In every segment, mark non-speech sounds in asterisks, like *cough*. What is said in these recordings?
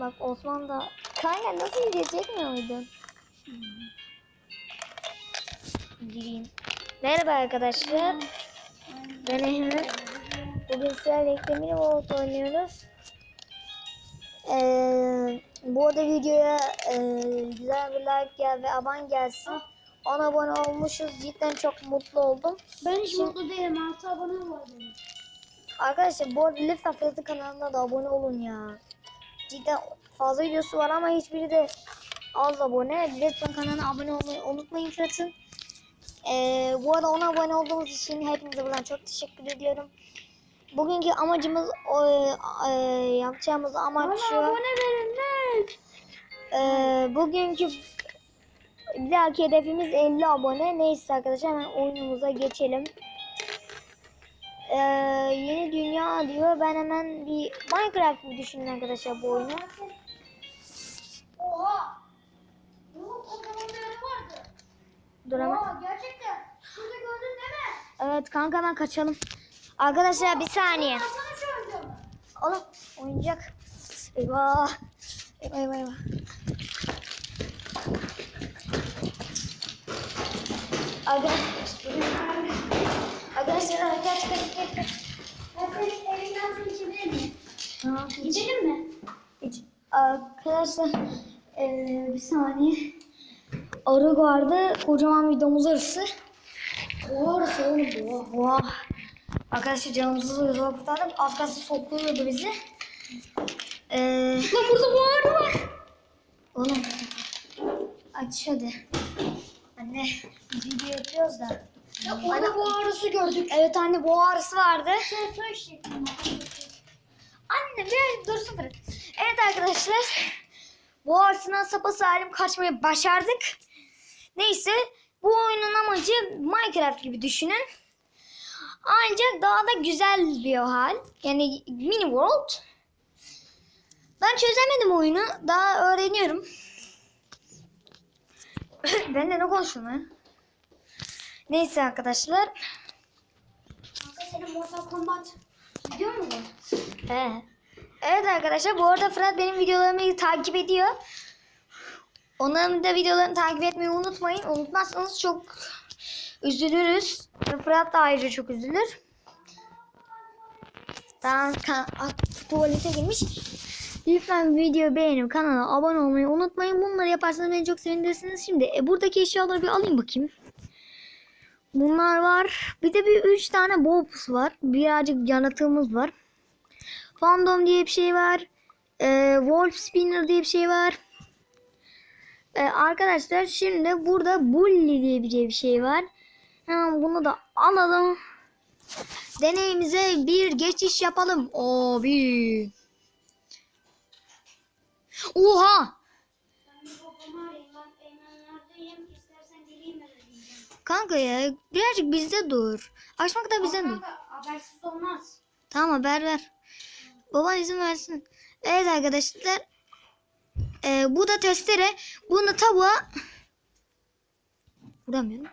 Bak Osman da kanka nasıl video çekmiyor muydun? Gireyim. Merhaba arkadaşlar. Ben Ehmet. Bugün sizlerle birlikte mini World oynuyoruz. Ee, bu arada videoya e, güzel bir like gel ve abone gelsin. 10 abone olmuşuz. Cidden çok mutlu oldum. Ben hiç mutlu değilim. 6 abone benim. Arkadaşlar bu arada lütfen Fırat'ın kanalına da abone olun ya. Cidden fazla videosu var ama hiçbiri de az abone. Lütfen kanalına abone olmayı unutmayın Fırat'ın. Ee, bu arada ona abone olduğunuz için hepinize buradan çok teşekkür ediyorum. Bugünkü amacımız o, e, yapacağımız amaç Bana şu. abone verin. Ee, bugünkü bir dahaki hedefimiz 50 abone. Neyse arkadaşlar hemen oyunumuza geçelim. Ee, yeni dünya diyor. Ben hemen bir Minecraft gibi düşünün arkadaşlar bu oyunu. Oha. Vardı. Dur hemen. Oha gerçekten. Şurada gördün değil mi? Evet kanka hemen kaçalım. Arkadaşlar bir saniye. Şu oyuncağı. Oğlum oyuncak. Eyvah. Eyvah eyvah eyvah. Arkadaşlar. Arkadaşlar kaç kaç kaç kaç. Senin evinden su içebilir miyim? Tamam, mi? hiç- Arkadaşlar eee, bir saniye. Arı vardı. Kocaman bir domuz arısı. Oha orası oğlum. Oha. Arkadaşlar canımızı zor kurtardık. Az kalsın sokluyordu bizi. Eee Lan burada bu arı var. Oğlum aç hadi. Anne video yapıyoruz da. Ya orada bu arısı gördük. Evet anne boğa arısı vardı. Sen su içecektin. Anne bir dursun bırak. Evet arkadaşlar. Boğa arısından sapasalim kaçmayı başardık. Neyse bu oyunun amacı Minecraft gibi düşünün. Ancak daha da güzel bir hal. Yani mini world. Ben çözemedim oyunu. Daha öğreniyorum. *laughs* ben de ne konuşuyorum ya? Neyse arkadaşlar. Kanka senin Mortal Kombat biliyor musun? He. Evet arkadaşlar bu arada Fırat benim videolarımı takip ediyor. Onların da videolarını takip etmeyi unutmayın. Unutmazsanız çok üzülürüz. Fırat da ayrıca çok üzülür. Daha ka- at- tuvalete girmiş. Lütfen videoyu beğenip kanala abone olmayı unutmayın. Bunları yaparsanız beni çok sevinirsiniz. Şimdi e, buradaki eşyaları bir alayım bakayım. Bunlar var. Bir de bir üç tane bobs var. Birazcık yaratığımız var. Fandom diye bir şey var. Ee, Wolf Spinner diye bir şey var. Ee, arkadaşlar şimdi burada Bully diye bir, bir şey var. Hemen bunu da alalım. Deneyimize bir geçiş yapalım. Abi. Oha. Kanka ya birazcık bizde dur. Açmak da bizden dur. Habersiz olmaz. Tamam haber ver. Baban izin versin. Evet arkadaşlar. Ee, bu da testere. Bunu tavuğa... Vuramıyorum.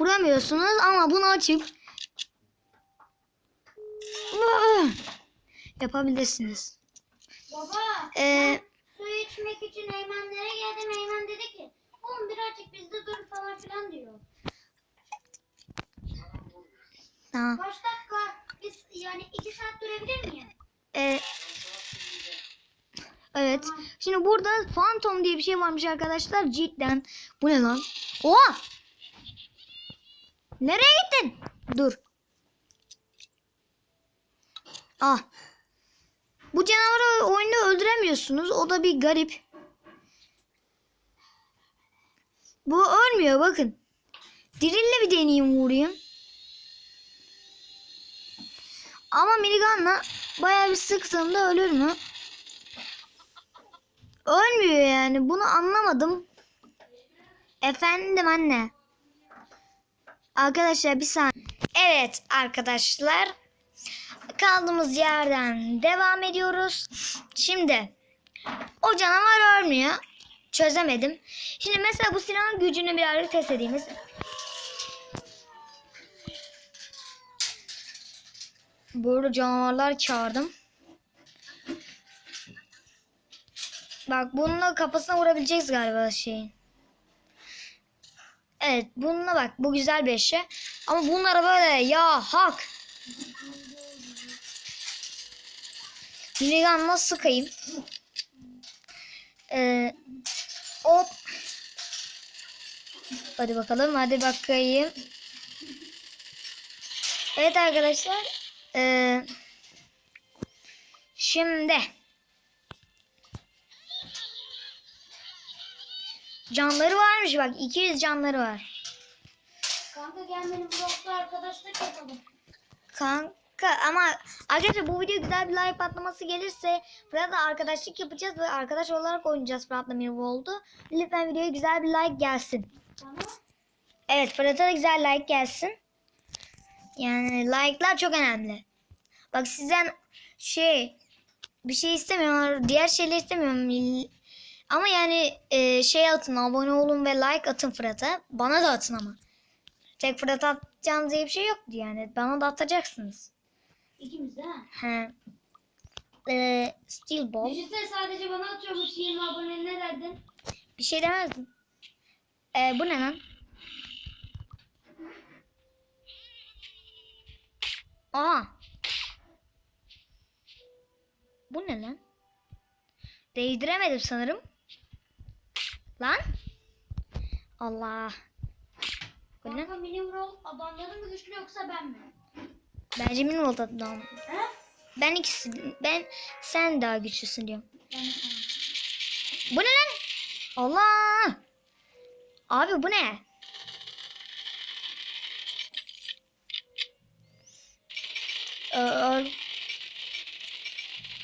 Vuramıyorsunuz ama bunu açıp yapabilirsiniz. Baba. Ee, Su içmek için Eymenlere geldim. Eymen dedi ki oğlum birazcık bizde dur falan filan diyor. tamam. Kaç dakika? Biz yani iki saat durabilir miyim? Ee, evet. Şimdi burada Phantom diye bir şey varmış arkadaşlar. Cidden. Bu ne lan? Oha! Nereye gittin? Dur. Ah. Bu canavarı oyunda öldüremiyorsunuz. O da bir garip. Bu ölmüyor bakın. Dirille bir deneyeyim vurayım. Ama minigunla bayağı bir sıktığımda ölür mü? Ölmüyor yani. Bunu anlamadım. Efendim anne. Arkadaşlar bir saniye. Evet arkadaşlar. Kaldığımız yerden devam ediyoruz. Şimdi o canavar ölmüyor. Çözemedim. Şimdi mesela bu silahın gücünü birazcık test edeyim. Böyle canavarlar çağırdım. Bak bununla kafasına vurabileceğiz galiba şeyin. Evet bununla bak bu güzel bir eşya. Ama bunlara böyle ya hak. Minigun nasıl sıkayım? Ee, hop. Hadi bakalım hadi bakayım. Evet arkadaşlar. Ee, şimdi canları varmış bak 200 canları var. Kanka gel benim blokta arkadaşlık yapalım. Kanka ama arkadaşlar bu video güzel bir like patlaması gelirse Fırat'la arkadaşlık yapacağız ve arkadaş olarak oynayacağız Fırat'la oldu. Lütfen videoya güzel bir like gelsin. Tamam. Evet Fırat'a da güzel like gelsin. Yani like'lar çok önemli. Bak sizden şey bir şey istemiyorum. Diğer şeyler istemiyorum. Ama yani e, şey atın abone olun ve like atın Fırat'a. Bana da atın ama. Tek Fırat'a atacağınız diye bir şey yoktu yani. Bana da atacaksınız. İkimiz de ha. He. E, Steel Ball. Düşünsene sadece bana atıyormuş 20 abone ne derdin? Bir şey demezdim. E, bu ne lan? Aa. Bu ne lan? Değdiremedim sanırım. Lan. Allah. Bu ne? Kanka mini rol adamları mı güçlü yoksa ben mi? Bence min oldu adam. Ben ikisi ben sen daha güçlüsün diyorum. Bu ne lan? Allah. Abi bu ne? Ee,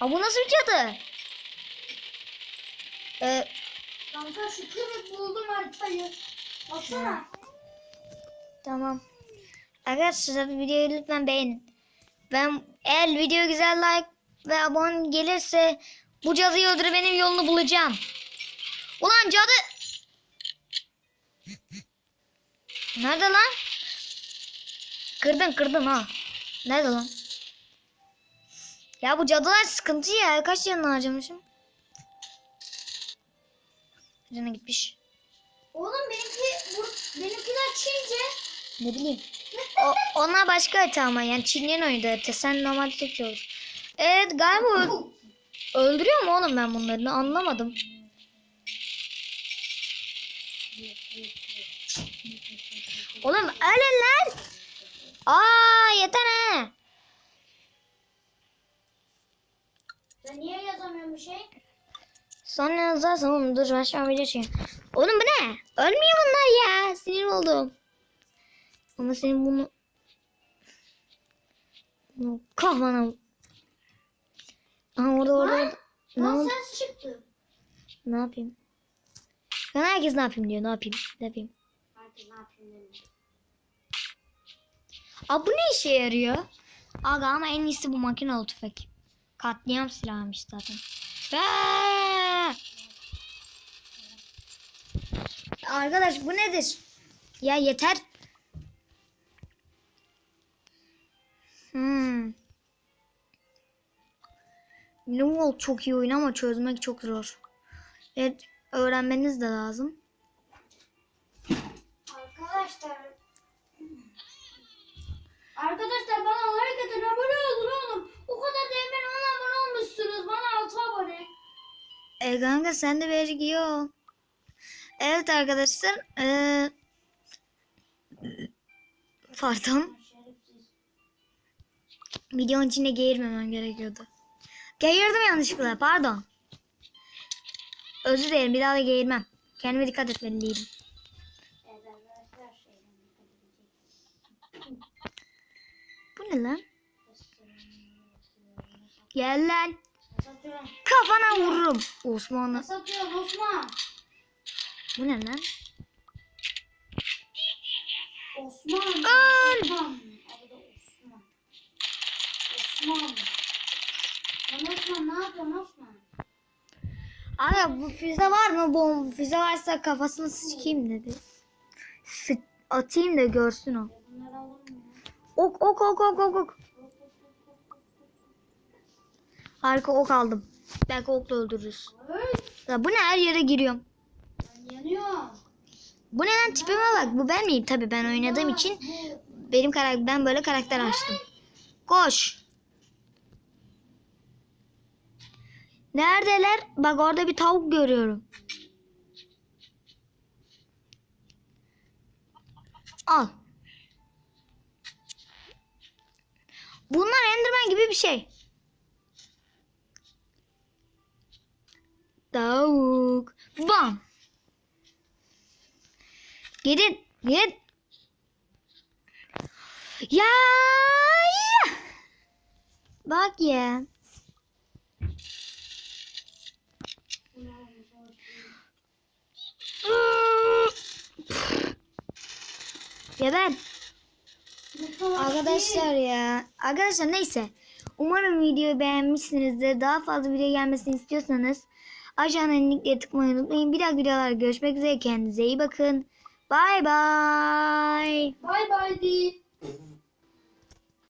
Aa, bu nasıl bir cadı? Ee, Kanka şu kırık buldum haritayı. Baksana. tamam. Arkadaşlar videoyu lütfen beğenin. Ben eğer video güzel like ve abone gelirse bu cadıyı öldürüp benim yolunu bulacağım. Ulan cadı. Nerede lan? Kırdın kırdın ha. Nerede lan? Ya bu cadılar sıkıntı ya. Kaç yanına harcamışım? Canı gitmiş. Oğlum benimki bu, benimkiler Çince. Ne bileyim. O, onlar başka harita ama yani Çinlerin oyunda harita. Sen normal Türkçe olur. Evet galiba öldürüyor mu oğlum ben bunları anlamadım. Oğlum ölün lan. Aa yeter he. Ben niye yazamıyorum bir şey? Sonra yazarsın oğlum dur an video çekiyorum. Oğlum bu ne? Ölmüyor bunlar ya. Sinir oldum. Ama senin bunu... Bunu kafana... Aha orada orada. Orada. Ne, oldu? ses çıktı. ne yapayım? Ben herkes ne yapayım diyor. Ne yapayım? Ne yapayım? Artık ne yapayım. Aa bu ne işe yarıyor? Aga ama en iyisi bu makinalı tüfek. Katliam silahıymış zaten. Aa! Arkadaş bu nedir? Ya yeter. Hmm. New çok iyi oyun ama çözmek çok zor. Evet, öğrenmeniz de lazım. Arkadaşlar. Arkadaşlar bana hakikaten abone olun oğlum. O kadar da hemen 10 abone olmuşsunuz. Bana 6 abone. E kanka sen de bir giyiyor. Evet arkadaşlar. Ee, pardon. Videonun içinde geğirmemem gerekiyordu. Geğirdim yanlışlıkla pardon. Özür dilerim bir daha da geğirmem. Kendime dikkat etmeliyim. Bu ne lan? Gel lan. Kafana vururum. Satıyorum Osman. Bu ne lan? Osman. Öl! Osman. Osman. Lan? Abi bu füze var mı? Bom füze varsa kafasını sıçayım dedi. Sık atayım da görsün o. Ok ok ok ok ok ok. Harika ok aldım. Belki okla öldürürüz. Öl. Ya bu ne her yere giriyorum. Ben yanıyorum. Bu ne lan tipime bak. Bu ben miyim? Tabii ben oynadığım için benim karakter ben böyle karakter açtım. Koş. Neredeler? Bak orada bir tavuk görüyorum. Al. Bunlar Enderman gibi bir şey. Tavuk. Bam. Gidin. Ya. ya. Bak ya. Geber. Arkadaşlar ya. Arkadaşlar neyse. Umarım videoyu beğenmişsinizdir. Daha fazla video gelmesini istiyorsanız aşağıdan linkleri tıklamayı unutmayın. Bir dahaki videolarda görüşmek üzere. Kendinize iyi bakın. Bye. Bay bay değil.